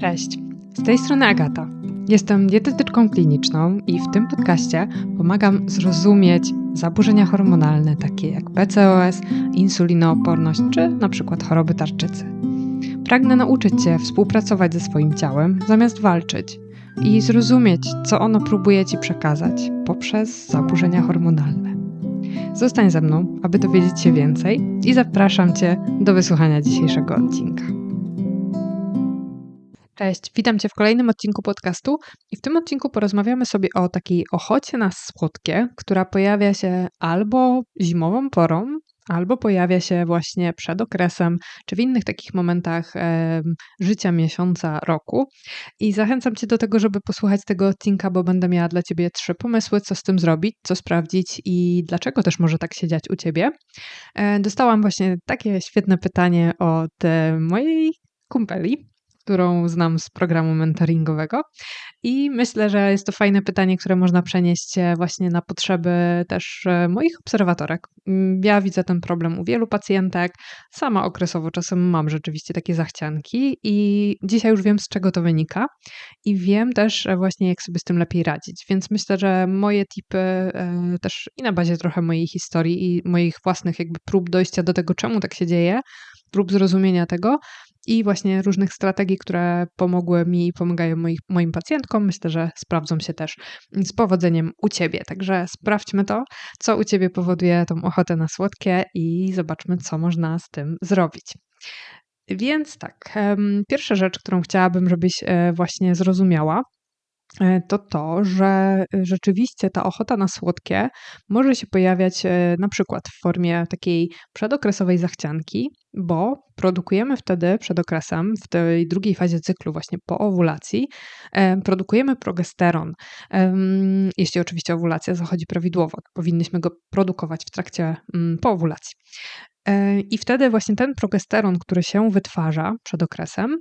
Cześć, z tej strony Agata. Jestem dietetyczką kliniczną i w tym podcaście pomagam zrozumieć zaburzenia hormonalne takie jak PCOS, insulinooporność czy na przykład choroby tarczycy. Pragnę nauczyć Cię współpracować ze swoim ciałem zamiast walczyć i zrozumieć, co ono próbuje Ci przekazać poprzez zaburzenia hormonalne. Zostań ze mną, aby dowiedzieć się więcej i zapraszam Cię do wysłuchania dzisiejszego odcinka. Cześć, witam Cię w kolejnym odcinku podcastu i w tym odcinku porozmawiamy sobie o takiej ochocie na słodkie, która pojawia się albo zimową porą, albo pojawia się właśnie przed okresem, czy w innych takich momentach e, życia miesiąca, roku. I zachęcam Cię do tego, żeby posłuchać tego odcinka, bo będę miała dla Ciebie trzy pomysły, co z tym zrobić, co sprawdzić i dlaczego też może tak się dziać u Ciebie. E, dostałam właśnie takie świetne pytanie od e, mojej kumpeli, którą znam z programu mentoringowego. I myślę, że jest to fajne pytanie, które można przenieść e, właśnie na potrzeby też e, moich obserwatorek. Mm, ja widzę ten problem u wielu pacjentek. Sama okresowo czasem mam rzeczywiście takie zachcianki i dzisiaj już wiem, z czego to wynika i wiem też e, właśnie, jak sobie z tym lepiej radzić. Więc myślę, że moje tipy też i na bazie trochę mojej historii i moich własnych jakby prób dojścia do tego, czemu tak się dzieje, prób zrozumienia tego, i właśnie różnych strategii, które pomogły mi i pomagają moich, moim pacjentkom. Myślę, że sprawdzą się też z powodzeniem u Ciebie. Także sprawdźmy to, co u Ciebie powoduje tą ochotę na słodkie i zobaczmy, co można z tym zrobić. Więc tak, pierwsza rzecz, którą chciałabym, żebyś e, właśnie zrozumiała, to to, że e, rzeczywiście ta ochota na słodkie może się pojawiać e, na przykład w formie takiej przedokresowej zachcianki, bo produkujemy wtedy przed okresem, w tej drugiej fazie cyklu, właśnie po owulacji, produkujemy progesteron. Jeśli oczywiście owulacja zachodzi prawidłowo, powinnyśmy go produkować w trakcie mm, po owulacji. I wtedy właśnie ten progesteron, który się wytwarza przed okresem,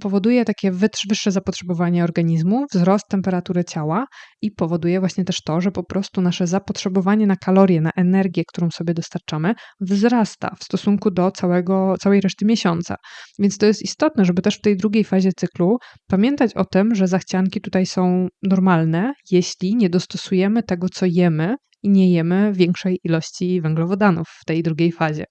powoduje takie wyższe zapotrzebowanie organizmu, wzrost temperatury ciała i powoduje właśnie też to, że po prostu nasze zapotrzebowanie na kalorie, na energię, którą sobie dostarczamy, wzrasta w stosunku do całego, całej reszty miesiąca. Więc to jest istotne, żeby też w tej drugiej fazie cyklu pamiętać o tym, że zachcianki tutaj są normalne, jeśli nie dostosujemy tego, co jemy i nie jemy większej ilości węglowodanów w tej drugiej fazie.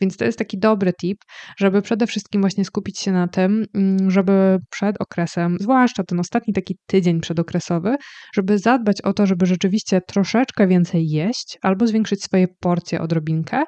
Więc to jest taki dobry tip, żeby przede wszystkim właśnie skupić się na tym, mm, żeby przed okresem, zwłaszcza ten ostatni taki tydzień przedokresowy, żeby zadbać o to, żeby rzeczywiście troszeczkę więcej jeść albo zwiększyć swoje porcje odrobinkę,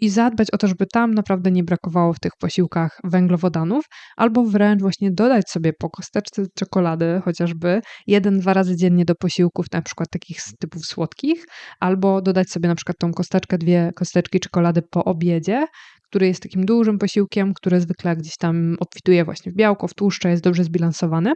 i zadbać o to, żeby tam naprawdę nie brakowało w tych posiłkach węglowodanów, albo wręcz właśnie dodać sobie po kosteczce czekolady chociażby jeden, dwa razy dziennie do posiłków, na przykład takich z typów słodkich, albo dodać sobie na przykład tą kosteczkę, dwie kosteczki czekolady po obiedzie, który jest takim dużym posiłkiem, który zwykle gdzieś tam obfituje właśnie w białko, w tłuszcze, jest dobrze zbilansowany.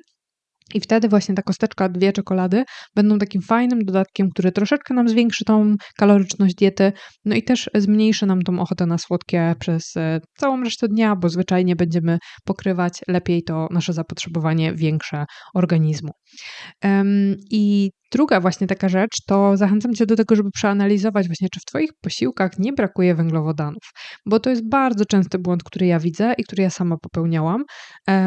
I wtedy właśnie ta kosteczka, dwie czekolady będą takim fajnym dodatkiem, który troszeczkę nam zwiększy tą kaloryczność diety, no i też zmniejszy nam tą ochotę na słodkie przez e, całą resztę dnia, bo zwyczajnie będziemy pokrywać lepiej to nasze zapotrzebowanie większe organizmu. I Druga właśnie taka rzecz, to zachęcam Cię do tego, żeby przeanalizować właśnie, czy w Twoich posiłkach nie brakuje węglowodanów, bo to jest bardzo częsty błąd, który ja widzę i który ja sama popełniałam.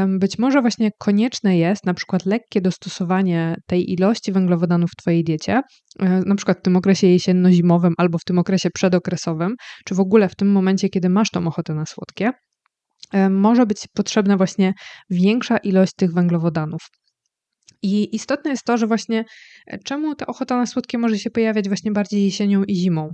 Być może właśnie konieczne jest na przykład lekkie dostosowanie tej ilości węglowodanów w Twojej diecie, e, na przykład w tym okresie jesienno-zimowym albo w tym okresie przedokresowym, czy w ogóle w tym momencie, kiedy masz tą ochotę na słodkie może być potrzebna właśnie większa ilość tych węglowodanów. I istotne jest to, że właśnie e, czemu ta ochota na słodkie może się pojawiać właśnie bardziej jesienią i zimą.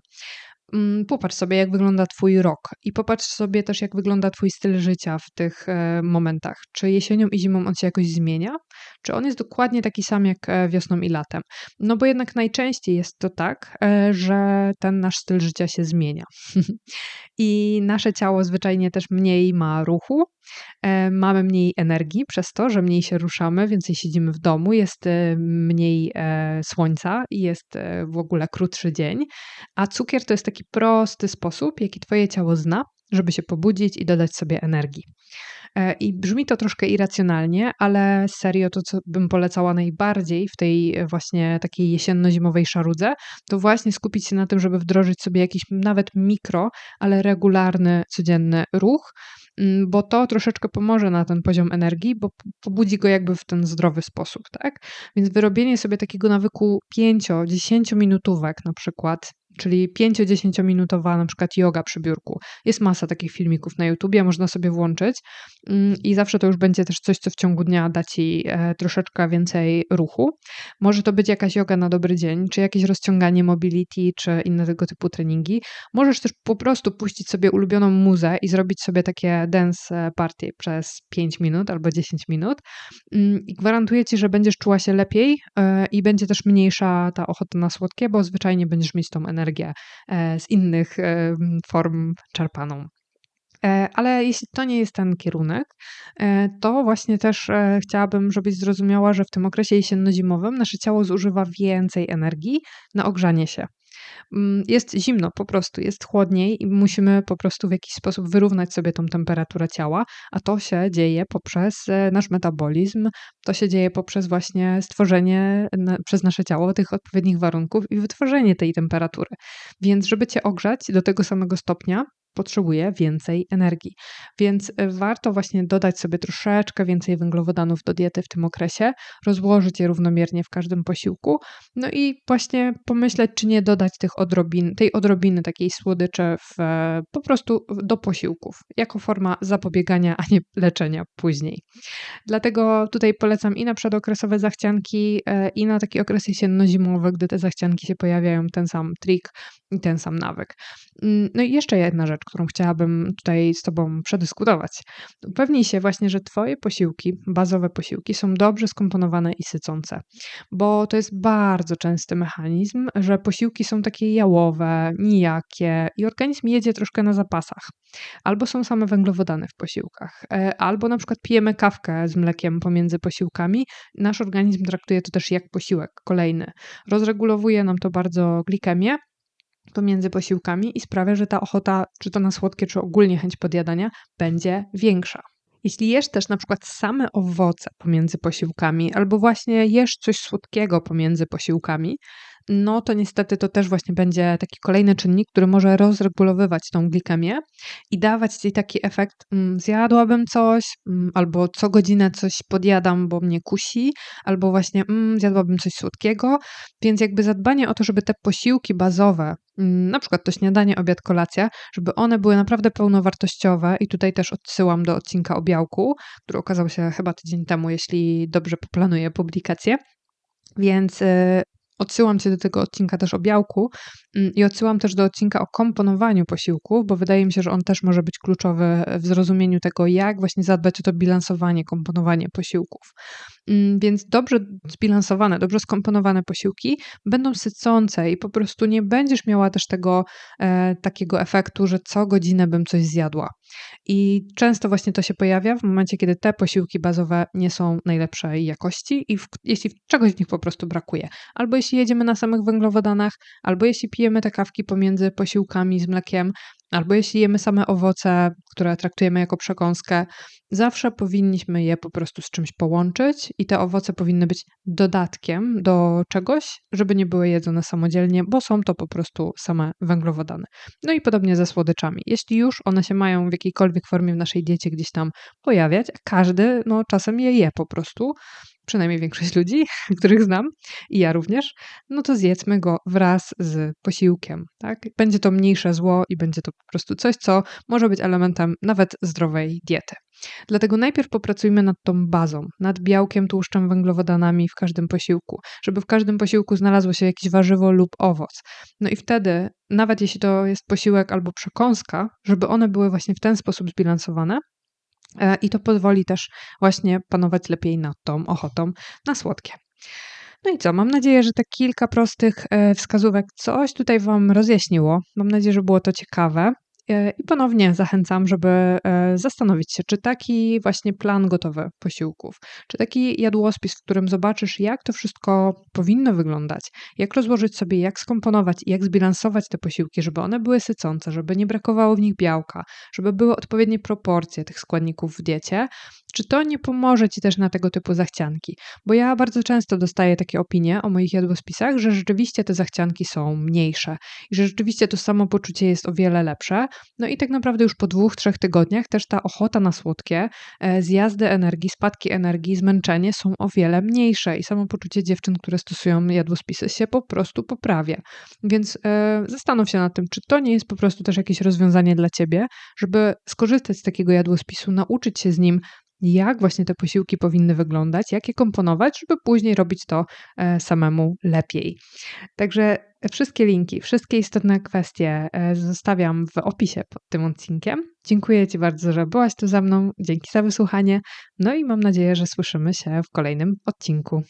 Mm, popatrz sobie, jak wygląda Twój rok i popatrz sobie też, jak wygląda Twój styl życia w tych e, momentach. Czy jesienią i zimą on się jakoś zmienia? Czy on jest dokładnie taki sam jak e, wiosną i latem? No bo jednak najczęściej jest to tak, że ten nasz styl życia się zmienia. I nasze ciało zwyczajnie też mniej ma ruchu, E, mamy mniej energii przez to, że mniej się ruszamy, więcej siedzimy w domu, jest e, mniej e, słońca i jest w ogóle krótszy dzień. A cukier to jest taki prosty sposób, jaki Twoje ciało zna, żeby się pobudzić i dodać sobie energii. I brzmi to troszkę irracjonalnie, ale serio to, co bym polecała najbardziej w tej właśnie takiej jesienno-zimowej szarudze, to właśnie skupić się na tym, żeby wdrożyć sobie jakiś nawet mikro, ale regularny, codzienny ruch, mm, bo to troszeczkę pomoże na ten poziom energii, bo pobudzi go jakby w ten zdrowy sposób, tak? Więc wyrobienie sobie takiego nawyku 5-10 minutówek na przykład czyli 5-10 minutowa na przykład yoga przy biurku. Jest masa takich filmików na YouTubie, można sobie włączyć mm, i zawsze to już będzie też coś, co w ciągu dnia da Ci e, troszeczkę więcej ruchu. Może to być jakaś yoga na dobry dzień, czy jakieś rozciąganie mobility, czy inne tego typu treningi. Możesz też po prostu puścić sobie ulubioną muzę i zrobić sobie takie dance party przez 5 minut albo 10 minut mm, i gwarantuję Ci, że będziesz czuła się lepiej e, i będzie też mniejsza ta ochota na słodkie, bo zwyczajnie będziesz mieć tą energię energię e, z innych e, form czerpaną. E, ale jeśli to nie jest ten kierunek, to właśnie też chciałabym, żebyś zrozumiała, że w tym okresie jesienno-zimowym nasze ciało zużywa więcej energii na ogrzanie się. Mm, jest zimno po prostu, jest chłodniej i musimy po prostu w jakiś sposób wyrównać sobie tą temperaturę ciała, a to się dzieje poprzez e, nasz metabolizm, to się dzieje poprzez właśnie stworzenie przez nasze ciało tych odpowiednich warunków i wytworzenie tej temperatury. Więc żeby cię ogrzać do tego samego stopnia, potrzebuje więcej energii. Więc e, warto właśnie dodać sobie troszeczkę więcej węglowodanów do diety w tym okresie, rozłożyć je równomiernie w każdym posiłku, no i właśnie pomyśleć, czy nie dodać tych odrobin, tej odrobiny takiej słodyczy w, e, po prostu do posiłków, jako forma zapobiegania, a nie leczenia później. Dlatego tutaj polecam i na przedokresowe zachcianki, e, i na taki okres jesienno-zimowy, gdy te zachcianki się pojawiają, ten sam trik i ten sam nawyk. Mm, no i jeszcze jedna rzecz, którą chciałabym tutaj z Tobą przedyskutować. Upewnij się właśnie, że Twoje posiłki, bazowe posiłki, są dobrze skomponowane i sycące, bo to jest bardzo częsty mechanizm, że posiłki są takie jałowe, nijakie i organizm jedzie troszkę na zapasach. Albo są same węglowodany w posiłkach, e, albo na przykład pijemy kawkę z mlekiem pomiędzy posiłkami. Nasz organizm traktuje to też jak posiłek kolejny. Rozregulowuje nam to bardzo glikemię, pomiędzy posiłkami i sprawia, że ta ochota, czy to na słodkie, czy ogólnie chęć podjadania, będzie większa. Jeśli jesz też na przykład same owoce pomiędzy posiłkami, albo właśnie jesz coś słodkiego pomiędzy posiłkami, no to niestety to też właśnie będzie taki kolejny czynnik, który może rozregulowywać tą glikemię i dawać ci taki efekt, mm, zjadłabym coś, mm, albo co godzinę coś podjadam, bo mnie kusi, albo właśnie mm, zjadłabym coś słodkiego, więc jakby zadbanie o to, żeby te posiłki bazowe, na przykład to śniadanie, obiad, kolacja, żeby one były naprawdę pełnowartościowe i tutaj też odsyłam do odcinka o białku, który okazał się chyba tydzień temu, jeśli dobrze poplanuję publikację. Więc y, Odsyłam Cię do tego odcinka też o białku mm, i odsyłam też do odcinka o komponowaniu posiłków, bo wydaje mi się, że on też może być kluczowy w zrozumieniu tego, jak właśnie zadbać o to bilansowanie, komponowanie posiłków. Mm, więc dobrze zbilansowane, dobrze skomponowane posiłki będą sycące i po prostu nie będziesz miała też tego e, takiego efektu, że co godzinę bym coś zjadła. I często właśnie to się pojawia w momencie, kiedy te posiłki bazowe nie są najlepszej jakości i w, jeśli czegoś w nich po prostu brakuje. Albo jeśli jedziemy na samych węglowodanach, albo jeśli pijemy te kawki pomiędzy posiłkami z mlekiem, albo jeśli jemy same owoce, które traktujemy jako przekąskę, zawsze powinniśmy je po prostu z czymś połączyć i te owoce powinny być dodatkiem do czegoś, żeby nie były jedzone samodzielnie, bo są to po prostu same węglowodany. No i podobnie ze słodyczami. Jeśli już one się mają w jakiejkolwiek formie w naszej diecie gdzieś tam pojawiać, każdy no, czasem je je po prostu, przynajmniej większość ludzi, których znam i ja również, no to zjedzmy go wraz z posiłkiem. Tak? Będzie to mniejsze zło i będzie to po prostu coś, co może być elementem nawet zdrowej diety. Dlatego najpierw popracujmy nad tą bazą, nad białkiem, tłuszczem, węglowodanami w każdym posiłku, żeby w każdym posiłku znalazło się jakieś warzywo lub owoc. No i wtedy, nawet jeśli to jest posiłek albo przekąska, żeby one były właśnie w ten sposób zbilansowane, E, i to pozwoli też właśnie panować lepiej nad tą ochotą na słodkie. No i co? Mam nadzieję, że te kilka prostych e, wskazówek coś tutaj Wam rozjaśniło. Mam nadzieję, że było to ciekawe. E, I ponownie zachęcam, żeby e, zastanowić się, czy taki właśnie plan gotowy posiłków, czy taki jadłospis, w którym zobaczysz, jak to wszystko powinno wyglądać, jak rozłożyć sobie, jak skomponować i jak zbilansować te posiłki, żeby one były sycące, żeby nie brakowało w nich białka, żeby były odpowiednie proporcje tych składników w diecie, czy to nie pomoże Ci też na tego typu zachcianki? Bo ja bardzo często dostaję takie opinie o moich jadłospisach, że rzeczywiście te zachcianki są mniejsze i że rzeczywiście to samopoczucie jest o wiele lepsze, No i tak naprawdę już po dwóch, trzech tygodniach też ta ochota na słodkie, e, zjazdy energii, spadki energii, zmęczenie są o wiele mniejsze i samopoczucie dziewczyn, które stosują jadłospisy się po prostu poprawia. Więc e, zastanów się nad tym, czy to nie jest po prostu też jakieś rozwiązanie dla ciebie, żeby skorzystać z takiego jadłospisu, nauczyć się z nim, jak właśnie te posiłki powinny wyglądać, jak je komponować, żeby później robić to e, samemu lepiej. Także wszystkie linki, wszystkie istotne kwestie e, zostawiam w opisie pod tym odcinkiem. Dziękuję Ci bardzo, że byłaś tu ze mną. Dzięki za wysłuchanie. No i mam nadzieję, że słyszymy się w kolejnym odcinku.